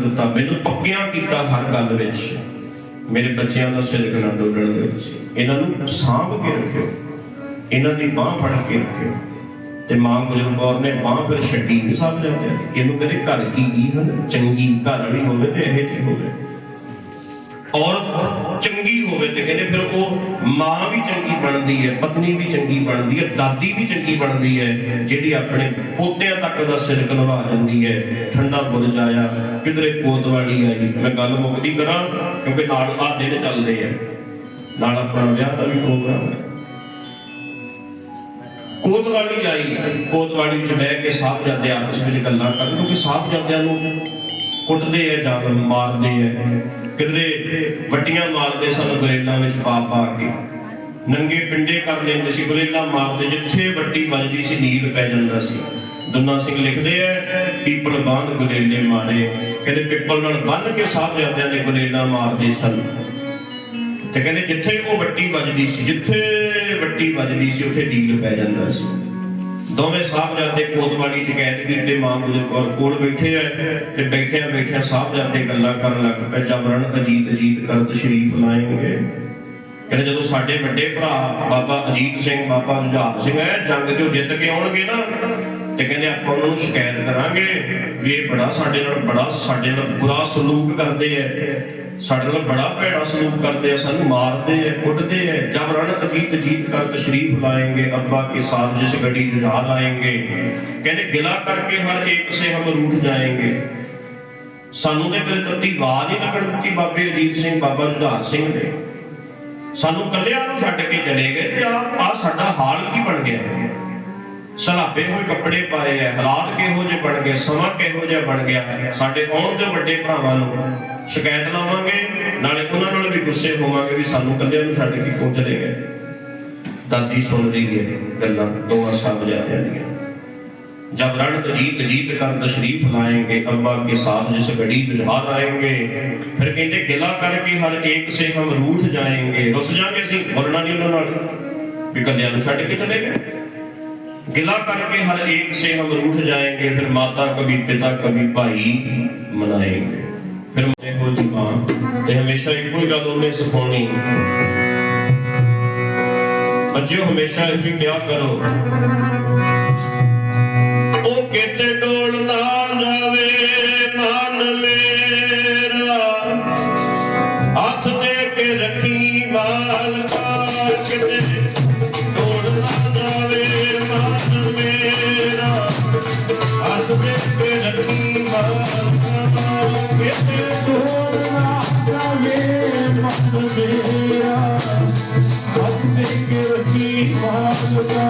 ਦਿੱਤਾ, ਮੈਨੂੰ ਪੱਕਿਆਂ ਕੀਤਾ ਹਰ ਗੱਲ ਵਿੱਚ। ਮੇਰੇ ਬੱਚਿਆਂ ਦਾ ਸਿਰ ਨਾ ਡੋਲਣ ਦੇ ਵਿੱਚ। ਇਹਨਾਂ ਨੂੰ ਸਾਂਭ ਕੇ ਰੱਖਿਓ। ਇਹਨਾਂ ਦੀ ਬਾਹ ਫੜ ਕੇ ਰੱਖਿਓ। ਤੇ ਮਾਂ ਗੁਜਰ ਕੌਰ ਨੇ ਬਾਹ ਫਿਰ ਛੱਡੀ ਸਭ ਜਾਂਦੇ ਇਹਨੂੰ ਕਹਿੰਦੇ ਘਰ ਕੀ ਕੀ ਚੰਗੀ ਘਰ ਵਾਲੀ ਹੋਵੇ ਤੇ ਇਹ ਤੇ ਹੋਵੇ। ਔਰਤ ਚੰਗੀ ਹੋਵੇ ਤੇ ਕਹਿੰਦੇ ਫਿਰ ਉਹ ਮਾਂ ਵੀ ਚੰਗੀ ਬਣਦੀ ਹੈ, ਪਤਨੀ ਵੀ ਚੰਗੀ ਬਣਦੀ ਹੈ, ਦਾਦੀ ਵੀ ਚੰਗੀ ਬਣਦੀ ਹੈ, ਜਿਹੜੀ ਆਪਣੇ ਪੋਤਿਆਂ ਤੱਕ ਦਾ ਸਿਰਕ ਨਿਭਾ ਜਾਂਦੀ ਹੈ। ਠੰਡਾ ਬੁਰਜ ਆਇਆ ਕਿਧਰੇ ਕੋਤਵਾਲੀ ਆਈ। ਮੈਂ ਗੱਲ ਮੁੱਕਦੀ ਕਰਾਂ, ਕਿਉਂਕਿ ਨਾਲ ਆ ਦਿਨ ਚੱਲਦੇ ਆ। ਨਾਲ ਆਪਣਾ ਵਿਆਹ ਦਾ ਵੀ ਪ੍ਰੋਗਰਾਮ ਹੈ। ਕੋਤਵਾਲੀ ਆਈ, ਕੋਤਵਾਲੀ ਚ ਬਹਿ ਕੇ ਸਾਹਿਬਜ਼ਾਦੇ ਆਪਸ ਵਿੱਚ ਗੱਲਾਂ ਕਰਨ, ਕਿਉਂਕਿ ਸਾਹਿਬਜ਼ਾਦਿਆਂ ਨੂੰ ਕੁੱਟਦੇ ਆ ਜਾਂ ਮਾਰਦੇ ਆ। ਕਿਧਰੇ ਵੱਟੀਆਂ ਮਾਰਦੇ ਸਨ ਗੁਰੇਲਾਂ ਵਿੱਚ ਪਾ ਪਾ ਕੇ। ਨੰਗੇ ਪਿੰਡੇ ਕਰ ਲੈਂਦੇ ਸੀ ਗੁਰੇਲਾ ਮਾਰਦੇ, ਜਿੱਥੇ ਵੱਟੀ ਵੱਜਦੀ ਸੀ ਨੀਲ ਪੈ ਜਾਂਦਾ ਸੀ। ਦੁੰਨਾ ਸਿੰਘ ਲਿਖਦੇ ਆ, ਪੀਪਲ ਬਾਂਧ ਗੁਰੇਲੇ ਮਾਰੇ। ਕਹਿੰਦੇ ਪਿੱਪਲ ਨਾਲ ਬੰਨ ਕੇ ਸਾਹਿਬ ਜਾਂਦਿਆਂ ਨੇ ਗੁਰੇਲਾ ਮਾਰਦੇ ਸਨ। ਤੇ ਕਹਿੰਦੇ ਜਿੱਥੇ ਉਹ ਵੱਟੀ ਵੱਜਦੀ ਸੀ, ਜਿੱਥੇ ਵੱਟੀ ਵੱਜਦੀ ਸੀ, ਉੱਥੇ ਢੀਲ ਪੈ ਜਾਂਦਾ ਸੀ। ਦੋਵੇਂ ਸਾਹਿਬਜ਼ਾਦੇ ਕੋਤਵਾਲੀ ਚ ਕੈਦ ਕੀਤੇ, ਮਾਂ ਗੁਜਰ ਕੌਰ ਕੋਲ ਬੈਠੇ ਆ ਤੇ ਬੈਠਿਆਂ ਬੈਠਿਆਂ ਸਾਹਿਬਜ਼ਾਦੇ ਗੱਲਾਂ ਕਰਨ ਲੱਗ ਪਏ ਜਬਰਨ ਅਜੀਤ ਅਜੀਤ ਕਰਤ ਸ਼ਰੀਫ ਲਾਏਂਗੇ ਕਹਿੰਦੇ ਜਦੋਂ ਸਾਡੇ ਵੱਡੇ ਭਰਾ ਬਾਬਾ ਅਜੀਤ ਸਿੰਘ, ਬਾਬਾ ਜੁਝਾਰ ਸਿੰਘ ਹੈ, ਜੰਗ ਚੋਂ ਜਿੱਤ ਕੇ ਆਉਣਗੇ ਨਾ, ਤੇ ਕਹਿੰਦੇ ਆਪਾਂ ਉਹਨਾਂ ਨੂੰ ਸ਼ਿਕਾਇਤ ਕਰਾਂਗੇ ਵੀ ਇਹ ਬੜਾ ਸਾਡੇ ਨਾਲ, ਬੜਾ ਸਾਡੇ ਨਾਲ ਬੁਰਾ ਸਲੂਕ ਕਰਦੇ ਐ ਸਾਡੇ ਨਾਲ ਬੜਾ ਭੈੜਾ ਸਲੂਕ ਕਰਦੇ ਆ ਸਾਨੂੰ, ਮਾਰਦੇ ਐ ਕੁੱਟਦੇ ਐ ਜਬਰਨ ਅਜੀਤ ਅਜੀਤ ਕਰ ਤਸ਼ਰੀਫ ਲਾਏਂਗੇ, ਅੱਬਾ ਕੇ ਸਾਥ ਗੱਡੀ ਜੁਝਾ ਲਾਏਂਗੇ। ਕਹਿੰਦੇ ਗਿਲਾ ਕਰਕੇ ਹਰ ਇੱਕ ਸੇ ਹਮ ਰੂਠ ਜਾਏਂਗੇ। ਸਾਨੂੰ ਤੇ ਕਦੇ ਤੱਤੀ ਵਾਰ ਨਹੀਂ ਲੱਗਣ ਦਿੱਤੀ ਬਾਬੇ ਅਜੀਤ ਸਿੰਘ, ਬਾਬਾ ਜੁਝਾਰ ਸਿੰਘ ਦੇ। ਸਾਨੂੰ ਕੱਲਿਆਂ ਨੂੰ ਛੱਡ ਕੇ ਚਲੇ ਗਏ ਤੇ ਆ ਆ ਸਾਡਾ ਹਾਲ ਕੀ ਬਣ ਗਿਆ? ਸਲਾਬੇ ਹੋਏ ਕੱਪੜੇ ਪਾਏ ਐ, ਹਾਲਾਤ ਕਿਹੋ ਜਿਹੇ ਬਣ ਗਏ, ਸਮਾਂ ਕਿਹੋ ਜਿਹਾ ਬਣ ਗਿਆ ਸਾਡੇ ਆਉਣ ਦੇ ਵੱਡੇ ਭਰਾਵਾਂ ਨੂੰ ਸ਼ਿਕਾਇਤ ਲਾਵਾਂਗੇ, ਨਾਲੇ ਉਹਨਾਂ ਨਾਲ ਵੀ ਗੁੱਸੇ ਹੋਵਾਂਗੇ ਵੀ ਸਾਨੂੰ ਕੱਲਿਆਂ ਨੂੰ ਛੱਡ ਕੇ ਕਿਉਂ ਚਲੇ ਗਏ? ਦਾਦੀ ਸੁਣਦੀ ਗਈ ਗੱਲਾਂ ਦੋਆ ਸਾਹਿਬ ਜਾ ਰਹੀਆਂ। ਜਬ ਰਣ ਅਜੀਤ ਅਜੀਤ ਕਰ ਤਸ਼ਰੀਫ ਲਾਏਂਗੇ, ਅੰਬਾ ਕੇ ਸਾਥ ਜਿਸ ਗੜੀ ਤੁਝਾਰ ਆਏਂਗੇ, ਫਿਰ ਕਹਿੰਦੇ ਗਿਲਾ ਕਰਕੇ ਹਰ ਇੱਕ ਸੇ ਹਮ ਰੂਠ ਜਾਏਂਗੇ। ਰੁੱਸ ਜਾਗੇ ਅਸੀਂ, ਬੋਲਣਾ ਨਹੀਂ ਉਹਨਾਂ ਨਾਲ ਵੀ ਕੱਲਿਆਂ ਨੂੰ ਛੱਡ ਕੇ ਚਲੇ ਗਏ। गिला करके हर एक से हम रूठ जाएंगे फिर माता कभी पिता कभी भाई मनाएंगे फिर ਇਹੋ ਜੀ ਮਾਂ ਤੇ ਹਮੇਸ਼ਾ ਇੱਕੋ ਹੀ ਗੱਲ ਉਹਨੇ ਸਿਖਾਉਣੀ ਬੱਚਿਓ ਹਮੇਸ਼ਾ ਇਹ ਵੀ ਕਿਹਾ ਕਰੋ ਉਹ ਕਿਤੇ ਡੋਲ ਨਾ ਜਾਵੇ ਮਨ ਮੇਰਾ ਹੱਥ ਦੇ ਕੇ ਰੱਖੀ ਮਾਲਕਾ ਕਿਤੇ ਰੱਖੀ ਮਾਲਕਾ